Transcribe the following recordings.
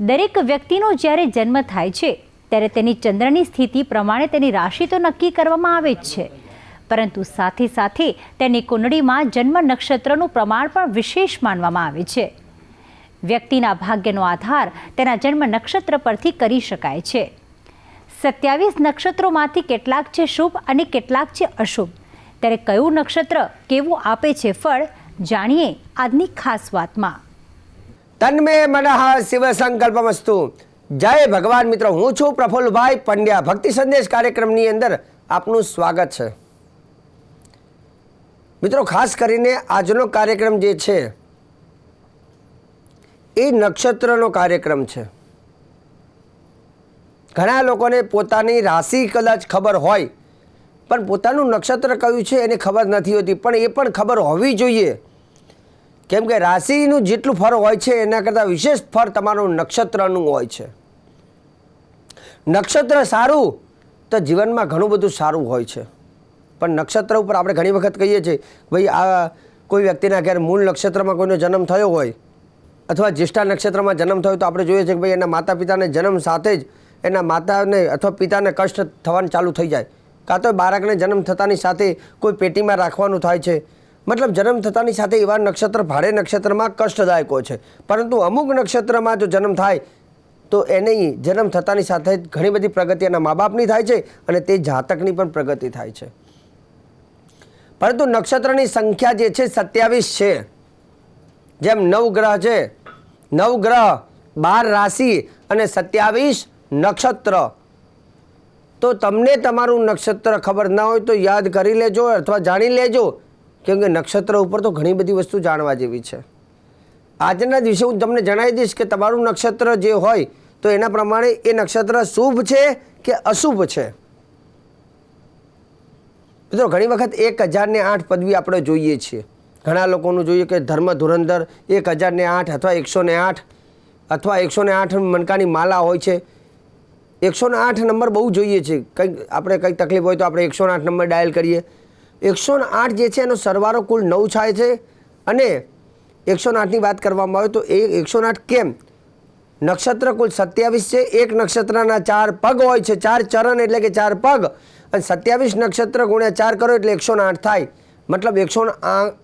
દરેક વ્યક્તિનો જ્યારે જન્મ થાય છે, ત્યારે તેની ચંદ્રની સ્થિતિ પ્રમાણે તેની રાશિ તો નક્કી કરવામાં આવે જ છે. પરંતુ સાથે સાથે તેની કુંડળીમાં જન્મ નક્ષત્રનું પ્રમાણ પણ વિશેષ માનવામાં આવે છે. વ્યક્તિના ભાગ્યનો આધાર તેના જન્મ નક્ષત્ર પરથી કરી શકાય છે. સત્યાવીસ નક્ષત્રોમાંથી કેટલાક છે શુભ અને કેટલાક છે અશુભ. ત્યારે કયું નક્ષત્ર કેવું આપે છે ફળ, જાણીએ આજની ખાસ વાતમાં. તન્મે મનઃ શિવ સંકલ્પમસ્તુ। જય ભગવાન મિત્રો, હું છું પ્રફુલ્લભાઈ પંડ્યા। ભક્તિ સંદેશ કાર્યક્રમની અંદર આપનું સ્વાગત છે। મિત્રો, ખાસ કરીને આજનો કાર્યક્રમ જે છે, એ નક્ષત્રનો કાર્યક્રમ છે। ઘણા લોકોને પોતાની રાશિ કદાચ ખબર હોય, પણ પોતાનું નક્ષત્ર કયું છે એને ખબર નથી હોતી, પણ એ પણ ખબર હોવી જોઈએ। કેમ કે રાશિનું જેટલું ફળ હોય છે, એના કરતાં વિશેષ ફળ તમારું નક્ષત્રનું હોય છે. નક્ષત્ર સારું તો જીવનમાં ઘણું બધું સારું હોય છે. પણ નક્ષત્ર ઉપર આપણે ઘણી વખત કહીએ છીએ, ભાઈ, આ કોઈ વ્યક્તિના ઘેર મૂળ નક્ષત્રમાં કોઈનો જન્મ થયો હોય અથવા જ્યેષ્ઠા નક્ષત્રમાં જન્મ થયો તો આપણે જોઈએ છીએ કે ભાઈ, એના માતા પિતાને જન્મ સાથે જ એના માતાને અથવા પિતાને કષ્ટ થવાનું ચાલુ થઈ જાય. કાં તો બાળકને જન્મ થતાની સાથે કોઈ પેટીમાં રાખવાનું થાય છે મતલબ જન્મ થતાની સાથે એવા નક્ષત્ર ભારે નક્ષત્રમાં કષ્ટદાયકો છે. પરંતુ અમુક નક્ષત્રમાં જો જન્મ થાય, તો એને જન્મ થતાની સાથે ઘણી બધી પ્રગતિ એના મા બાપની થાય છે અને તે જાતકની પણ પ્રગતિ થાય છે. પરંતુ નક્ષત્રની સંખ્યા જે છે સત્યાવીસ છે. જેમ નવ ગ્રહ છે, નવ ગ્રહ, બાર રાશિ અને સત્યાવીસ નક્ષત્ર. તો તમને તમારું નક્ષત્ર ખબર ના હોય તો યાદ કરી લેજો અથવા જાણી લેજો. કેમ કે નક્ષત્ર ઉપર તો ઘણી બધી વસ્તુ જાણવા જેવી છે. આજના દિવસે હું તમને જણાવી દઈશ કે તમારું નક્ષત્ર જે હોય તો એના પ્રમાણે એ નક્ષત્ર શુભ છે કે અશુભ છે? મિત્રો, ઘણી વખત એક હજારને આઠ પદવી આપણે જોઈએ છીએ. ઘણા લોકોનું જોઈએ કે ધર્મ ધુરંધર એક હજારને આઠ અથવા એકસો ને આઠ અથવા એકસો ને આઠ મણકાની માલા હોય છે. એકસોને આઠ નંબર બહુ જોઈએ છે. કંઈક આપણે કંઈક તકલીફ હોય તો આપણે એકસો આઠ નંબર ડાયલ કરીએ. એકસો આઠ જે છે એનો સરવાળો કુલ નવ થાય છે. અને એકસો આઠની વાત કરવામાં આવે તો એ એકસો આઠ કેમ? નક્ષત્ર કુલ સત્યાવીસ છે. એક નક્ષત્રના ચાર પગ હોય છે. ચાર ચરણ એટલે કે ચાર પગ. અને સત્યાવીસ નક્ષત્ર ગુણ્યા ચાર કરો એટલે એકસો આઠ થાય. મતલબ એકસો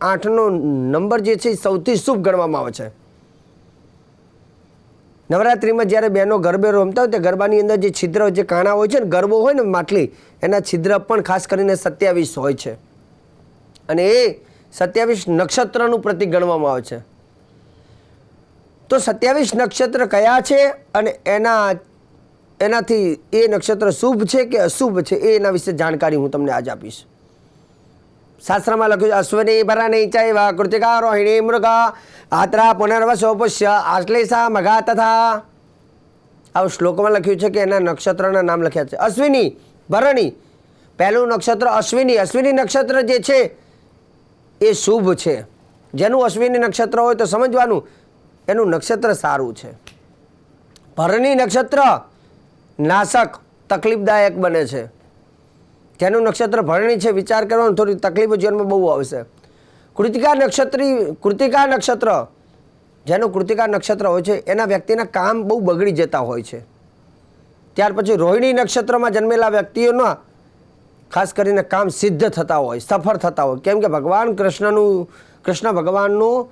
આઠનો નંબર જે છે એ સૌથી શુભ ગણવામાં આવે છે. નવરાત્રિમાં જ્યારે બહેનો ગરબે રમતા હોય તે ગરબાની અંદર જે છિદ્ર, જે કાણા હોય છે ને ગરબો હોય ને માટલી, એના છિદ્ર પણ ખાસ કરીને સત્યાવીસ હોય છે. અને એ સત્યાવીસ નક્ષત્રનું પ્રતિક ગણવામાં આવે છે. તો સત્યાવીસ નક્ષત્ર કયા છે અને એના, એનાથી એ નક્ષત્ર શુભ છે કે અશુભ છે એ એના વિશે જાણકારી હું તમને આજ આપીશ. શાસ્ત્રમાં લખ્યું છે, અશ્વની નહીં ચૈવ કૃતિકા રોહિણી મૃગા આત્રા પુનર્વસો પુષ્ય આશ્લેષા મઘા તથા. આવું શ્લોકમાં લખ્યું છે કે એના નક્ષત્રના નામ લખ્યા છે. અશ્વિની ભરણી, પહેલું નક્ષત્ર અશ્વિની અશ્વિની નક્ષત્ર જે છે એ શુભ છે. જેનું અશ્વિની નક્ષત્ર હોય તો સમજવાનું, એનું નક્ષત્ર સારું છે. ભરણી નક્ષત્ર નાશક, તકલીફદાયક બને છે. જેનું નક્ષત્ર ભરણી છે, વિચાર કરવાનો થોડી તકલીફો જીવનમાં બહુ આવશે. કૃતિકા નક્ષત્રી, કૃતિકા નક્ષત્ર, જેનું કૃતિકા નક્ષત્ર હોય છે, એના વ્યક્તિના કામ બહુ બગડી જતા હોય છે. ત્યાર પછી રોહિણી નક્ષત્રમાં જન્મેલા વ્યક્તિઓના ખાસ કરીને કામ સિદ્ધ થતા હોય, સફળ થતા હોય. કેમ કે ભગવાન કૃષ્ણનું, કૃષ્ણ ભગવાનનું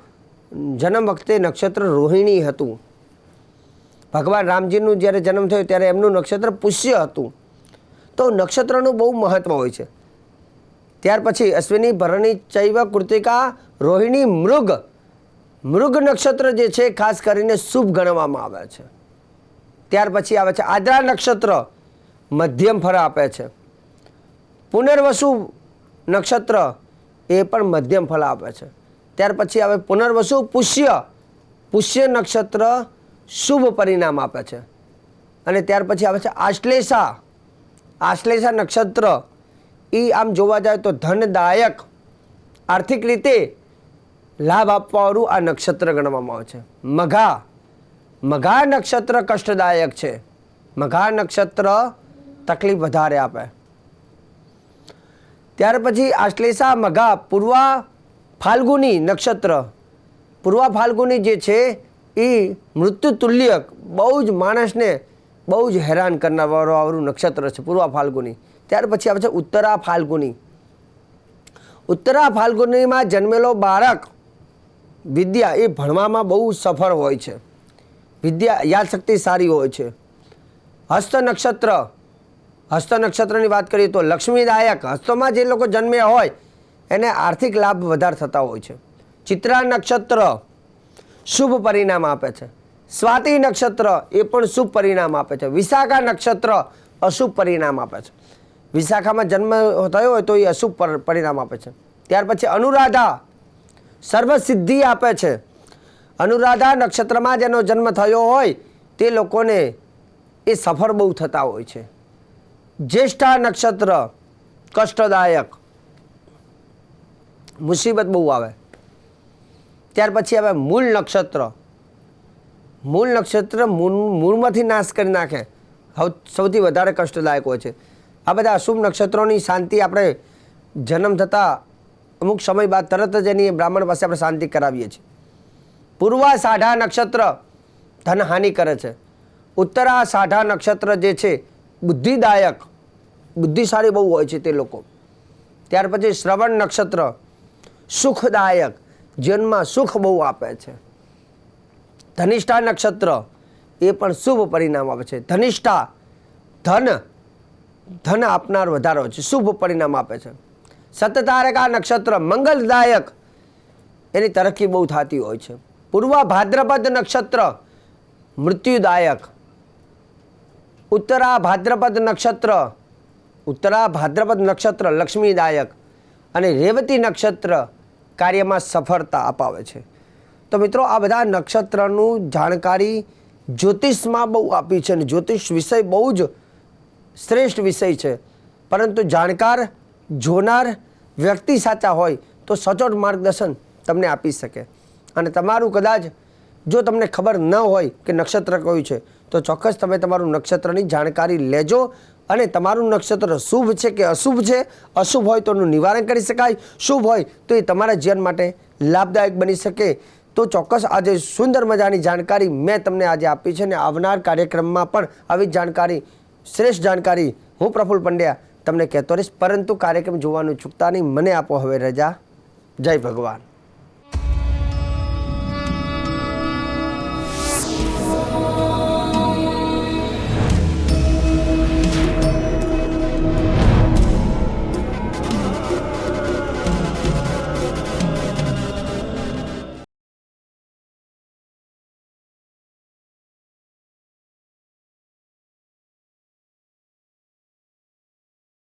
જન્મ વખતે નક્ષત્ર રોહિણી હતું. ભગવાન રામજીનું જ્યારે જન્મ થયો ત્યારે એમનું નક્ષત્ર પુષ્ય હતું. તો નક્ષત્રનું બહુ મહત્વ હોય છે. ત્યાર પછી અશ્વિની, ભરણી, ચૈવ, કૃતિકા, રોહિણી, મૃગ. મૃગ નક્ષત્ર જે છે ખાસ કરીને શુભ ગણવામાં આવે છે. ત્યાર પછી આવે છે આદ્રા નક્ષત્ર. મધ્યમ ફળ આપે છે. પુનર્વસુ નક્ષત્ર એ પણ મધ્યમ ફળ આપે છે. ત્યાર પછી આવે પુનર્વસુ પુષ્ય. પુષ્ય નક્ષત્ર શુભ પરિણામ આપે છે. અને ત્યાર પછી આવે છે આશ્લેષા. આશ્લેષા નક્ષત્ર એ આમ જોવા જાય તો ધનદાયક. આર્થિક રીતે લાભ આપવાવાળું આ નક્ષત્ર ગણવામાં આવે છે. મઘા. મઘા નક્ષત્ર કષ્ટદાયક છે. મઘા નક્ષત્ર તકલીફ વધારે આપે. ત્યાર પછી આશ્લેષા, મઘા, પૂર્વા, ફાલ્ગુની નક્ષત્ર. પૂર્વા, ફાલ્ગુની જે છે એ મૃત્યુતુલ્યક બહુ જ માણસને બહુ જ હેરાન કરનારવાળું નક્ષત્ર છે, પૂર્વ, ફાલ્ગુની. ત્યાર પછી આવે છે ઉત્તરા, ફાલ્ગુની. ઉત્તરા, ફાલ્ગુનીમાં જન્મેલો બાળક વિદ્યા એ ભણવામાં બહુ સફળ હોય છે. વિદ્યા યાદશક્તિ સારી હોય છે. હસ્ત નક્ષત્ર હસ્ત નક્ષત્રની વાત કરીએ તો લક્ષ્મીદાયક હસ્તમાં જે લોકો જન્મ્યા હોય, એને આર્થિક લાભ વધારે થતા હોય છે. ચિત્રા નક્ષત્ર શુભ પરિણામ આપે છે. સ્વાતિ નક્ષત્ર એ પણ શુભ પરિણામ આપે છે. વિશાખા નક્ષત્ર અશુભ પરિણામ આપે છે. વિશાખામાં જન્મ થયો હોય તો એ અશુભ પરિણામ આપે છે. ત્યાર પછી અનુરાધા સર્વસિદ્ધિ આપે છે. અનુરાધા નક્ષત્રમાં જેનો જન્મ થયો હોય, તે લોકોને એ સફળ બહુ થતા હોય છે. જ્યેષ્ઠા નક્ષત્ર કષ્ટદાયક. મુસીબત બહુ આવે. ત્યાર પછી આવે મૂળ નક્ષત્ર. મૂળ નક્ષત્ર મૂળ, મૂળમાંથી નાશ કરી નાખે. સૌથી વધારે કષ્ટદાયક હોય છે. આ બધા અશુભ નક્ષત્રોની શાંતિ આપણે જન્મ થતાં અમુક સમય બાદ તરત જ એની બ્રાહ્મણ પાસે આપણે શાંતિ કરાવીએ છીએ. પૂર્વા સાઢા નક્ષત્ર ધનહાનિ કરે છે. ઉત્તરા સાઢા નક્ષત્ર જે છે બુદ્ધિદાયક, બુદ્ધિશાળી બહુ હોય છે તે લોકો. ત્યાર પછી શ્રવણ નક્ષત્ર સુખદાયક જીવનમાં સુખ બહુ આપે છે. ધનિષ્ઠા નક્ષત્ર એ પણ શુભ પરિણામ આપે છે. ધનિષ્ઠા ધન ધન આપનાર વધારો છે, શુભ પરિણામ આપે છે. સતતારકા નક્ષત્ર મંગલદાયક, એની તરક્કી બહુ થતી હોય છે. પૂર્વ ભાદ્રપદ નક્ષત્ર મૃત્યુદાયક ઉત્તરા ભાદ્રપદ નક્ષત્ર. ઉત્તરા ભાદ્રપદ નક્ષત્ર લક્ષ્મીદાયક અને રેવતી નક્ષત્ર કાર્યમાં સફળતા અપાવે છે. તો મિત્રો, આ બધા નક્ષત્રનું જાણકારી જ્યોતિષમાં બહુ આપી છે અને જ્યોતિષ વિષય બહુ જ શ્રેષ્ઠ વિષય છે. પરંતુ જાણકાર, જોનાર વ્યક્તિ સાચા હોય તો સચોટ માર્ગદર્શન તમને આપી શકે. અને તમારું કદાચ જો તમને ખબર ન હોય કે નક્ષત્ર કયું છે તો ચોક્કસ તમે તમારું નક્ષત્રની જાણકારી લેજો અને તમારું નક્ષત્ર શુભ છે કે અશુભ છે? અશુભ હોય તો એનું નિવારણ કરી શકાય. શુભ હોય તો એ તમારા જીવન માટે લાભદાયક બની શકે. તો ચોક્કસ આજે સુંદર મજાની જાણકારી મેં તમને આજે આપી છે અને આવનાર કાર્યક્રમમાં પણ આવી જાણકારી, શ્રેષ્ઠ જાણકારી હું પ્રફુલ્લ પંડ્યા તમને કહેતો રહીશ. પરંતુ કાર્યક્રમ જોવાનું ચૂકતા નહીં. મને આપો હવે રજા. જય ભગવાન.